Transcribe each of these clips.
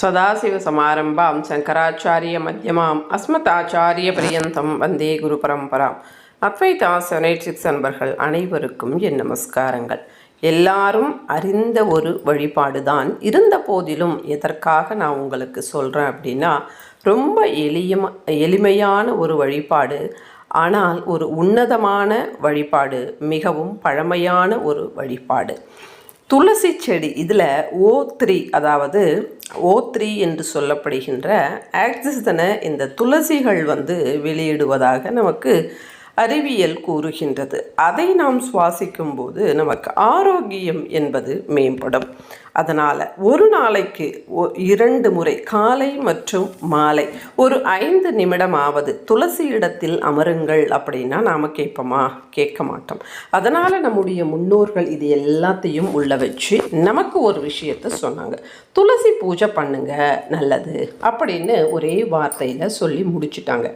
சதாசிவ சமாரம்பம் சங்கராச்சாரிய सदाशिवसमारम्भां शङ्कराचार्यमध्यमाम् अस्मदाचार्यपर्यन्तं वन्दे குருபரம்பராம் அத்வைதாசனைட்சிக்ஸ் அன்பர்கள் அனைவருக்கும் என் நமஸ்காரங்கள். எல்லாரும் அறிந்த ஒரு வழிபாடு தான் இருந்த போதிலும் எதற்காக நான் உங்களுக்கு சொல்கிறேன் அப்படின்னா ரொம்ப எளிய எளிமையான ஒரு வழிபாடு ஆனால் ஒரு உன்னதமான வழிபாடு மிகவும் பழமையான ஒரு வழிபாடு. துளசி செடி இதில் ஓ த்ரீ அதாவது ஓ த்ரீ என்று சொல்லப்படுகின்ற ஆக்சிஜனை இந்த துளசிகள் வந்து வெளியிடுவதாக நமக்கு அறிவியல் கூறுகின்றது. அதை நாம் சுவாசிக்கும் போது நமக்கு ஆரோக்கியம் என்பது மேம்படும். அதனால் ஒரு நாளைக்கு ஒ- இரண்டு முறை காலை மற்றும் மாலை. ஒரு ஐந்து நிமிடமாவது துளசி இடத்தில் அமருங்கள் அப்படின்னா நாம் கேட்போமா? கேட்க மாட்டோம். அதனால் நம்முடைய முன்னோர்கள் இது எல்லாத்தையும் உள்ள வச்சு நமக்கு ஒரு விஷயத்த சொன்னாங்க. துளசி பூஜை பண்ணுங்க நல்லது அப்படின்னு ஒரே வார்த்தையில் சொல்லி முடிச்சிட்டாங்க.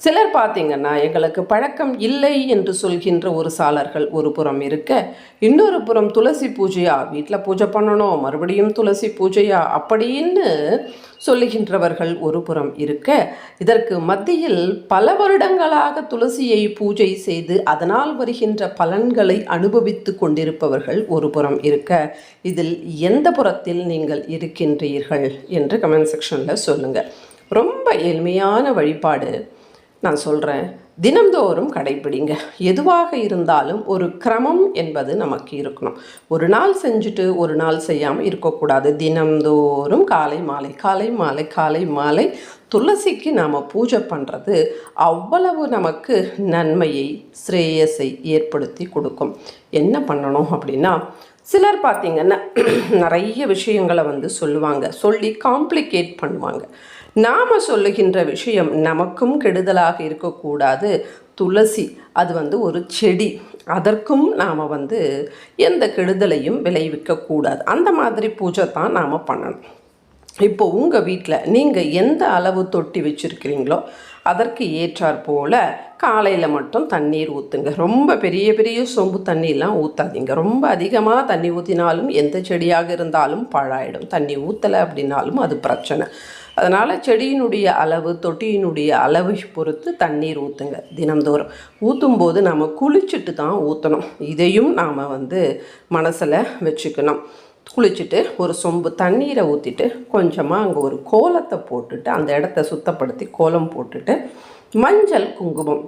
சிலர் பார்த்தீங்கன்னா எங்களுக்கு பழக்கம் இல்லை என்று சொல்கின்ற ஒரு சாலர்கள் ஒரு புறம் இருக்க இன்னொரு புறம் துளசி பூஜையா வீட்டில் பூஜை பண்ணணும் மறுபடியும் துளசி பூஜையா அப்படின்னு சொல்லுகின்றவர்கள் ஒரு புறம் இருக்க இதற்கு மத்தியில் பல வருடங்களாக துளசியை பூஜை செய்து அதனால் வருகின்ற பலன்களை அனுபவித்து கொண்டிருப்பவர்கள் ஒரு புறம் இருக்க இதில் எந்த புறத்தில் நீங்கள் இருக்கின்றீர்கள் என்று கமெண்ட் செக்ஷனில் சொல்லுங்கள் ரொம்ப எளிமையான வழிபாடு. நான் சொல்கிறேன் தினம்தோறும் கடைப்பிடிங்க. எதுவாக இருந்தாலும் ஒரு கிரமம் என்பது நமக்கு இருக்கணும். ஒரு நாள் செஞ்சுட்டு ஒரு நாள் செய்யாமல் இருக்கக்கூடாது. தினம்தோறும் காலை மாலை காலை மாலை காலை மாலை துளசிக்கு நாம் பூஜை பண்ணுறது அவ்வளவு நமக்கு நன்மையை ஸ்ரேயஸை ஏற்படுத்தி கொடுக்கும். என்ன பண்ணணும் அப்படின்னா சிலர் பார்த்திங்கன்னா நிறைய விஷயங்களை வந்து சொல்லுவாங்க. சொல்லி காம்ப்ளிகேட் பண்ணுவாங்க. நாம் சொல்லுகின்ற விஷயம் நமக்கும் கெடுதலாக இருக்கக்கூடாது. துளசி அது வந்து ஒரு செடி. அதற்கும் நாம் வந்து எந்த கெடுதலையும் விளைவிக்கக்கூடாது அந்த மாதிரி பூஜை தான் நாம் பண்ணணும். இப்போ உங்கள் வீட்டில் நீங்கள் எந்த அளவு தொட்டி வச்சுருக்கிறீங்களோ அதற்கு ஏற்றாற் போல் காலையில் மட்டும் தண்ணீர் ஊற்றுங்க ரொம்ப பெரிய பெரிய சொம்பு தண்ணியெலாம் ஊற்றாதீங்க ரொம்ப அதிகமாக தண்ணி ஊற்றினாலும் எந்த செடியாக இருந்தாலும் பாழாயிடும். தண்ணி ஊற்றலை அப்படின்னாலும் அது பிரச்சனை. அதனால் செடியினுடைய அளவு தொட்டியினுடைய அளவை பொறுத்து தண்ணீர் ஊற்றுங்க தினம்தோறும். ஊற்றும்போது நம்ம குளிச்சுட்டு தான் ஊற்றணும் இதையும் நாம் வந்து மனசில் வச்சுக்கணும். குளிச்சுட்டு ஒரு சொம்பு தண்ணீரை ஊற்றிட்டு கொஞ்சமாக அங்கே ஒரு கோலத்தை போட்டுட்டு அந்த இடத்த சுத்தப்படுத்தி கோலம் போட்டுட்டு மஞ்சள் குங்குமம்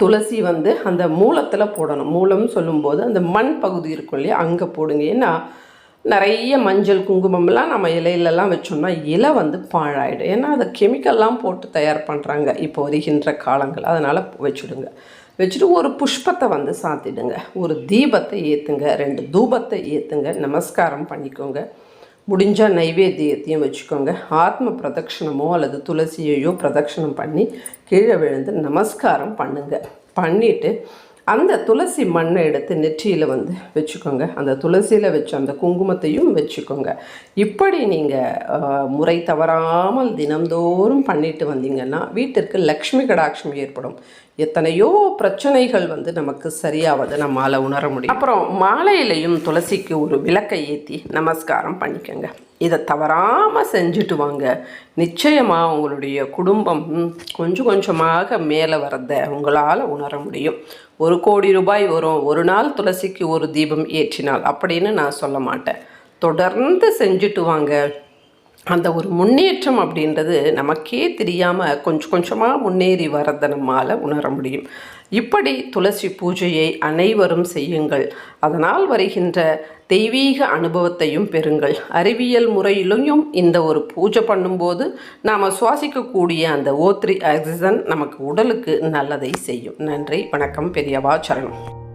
துளசி வந்து அந்த மூலத்தில் போடணும். மூலம்னு சொல்லும்போது அந்த மண் பகுதி இருக்கும் இல்லையா அங்கே போடுங்க. ஏன்னா நிறைய மஞ்சள் குங்குமம்லாம் நம்ம இலையிலலாம் வச்சோம்னா இலை வந்து பாழாயிடும். ஏன்னா அதை கெமிக்கல்லாம் போட்டு தயார் பண்ணுறாங்க இப்போ வருகின்ற காலங்கள். அதனால் வச்சுடுங்க. வச்சுட்டு ஒரு புஷ்பத்தை வந்து சாத்திடுங்க. ஒரு தீபத்தை ஏற்றுங்க ரெண்டு தூபத்தை ஏற்றுங்க நமஸ்காரம் பண்ணிக்கோங்க. முடிஞ்சால் நைவேத்தியத்தையும் வச்சுக்கோங்க. ஆத்ம பிரதட்சணமோ அல்லது துளசியையோ பிரதட்சணம் பண்ணி கீழே விழுந்து நமஸ்காரம் பண்ணுங்க. பண்ணிவிட்டு அந்த துளசி மண்ணை எடுத்து நெற்றியில் வந்து வச்சுக்கோங்க. அந்த துளசியில் வச்ச அந்த குங்குமத்தையும் வச்சுக்கோங்க. இப்படி நீங்கள் முறை தவறாமல் தினம்தோறும் பண்ணிட்டு வந்தீங்கன்னா வீட்டிற்கு லக்ஷ்மி கடாட்சம் ஏற்படும். எத்தனையோ பிரச்சனைகள் வந்து நமக்கு சரியாவது நம்மால் உணர முடியும். அப்புறம் மாலையிலையும் துளசிக்கு ஒரு விளக்கை ஏற்றி நமஸ்காரம் பண்ணிக்கோங்க. இதை தவறாமல் செஞ்சுட்டு வாங்க. நிச்சயமாக உங்களுடைய குடும்பம் கொஞ்சம் கொஞ்சமாக மேலே வரத உங்களால் உணர முடியும். ஒரு கோடி ரூபாய் வரும். ஒரு நாள் துளசிக்கு ஒரு தீபம் ஏற்றினால் அப்படின்னு நான் சொல்ல மாட்டேன். தொடர்ந்து செஞ்சுட்டு வாங்க. அந்த ஒரு முன்னேற்றம் அப்படின்றது நமக்கே தெரியாமல் கொஞ்சம் கொஞ்சமாக முன்னேறி வரதை நம்மால் உணர முடியும். இப்படி துளசி பூஜையை அனைவரும் செய்யுங்கள். அதனால் வருகின்ற தெய்வீக அனுபவத்தையும் பெறுங்கள். அறிவியல் முறையிலும் இந்த ஒரு பூஜை பண்ணும்போது நாம் சுவாசிக்கக்கூடிய அந்த ஓத்ரி ஆக்சிஜன் நமக்கு உடலுக்கு நல்லதை செய்யும். நன்றி வணக்கம் பெரியவா சரணம்.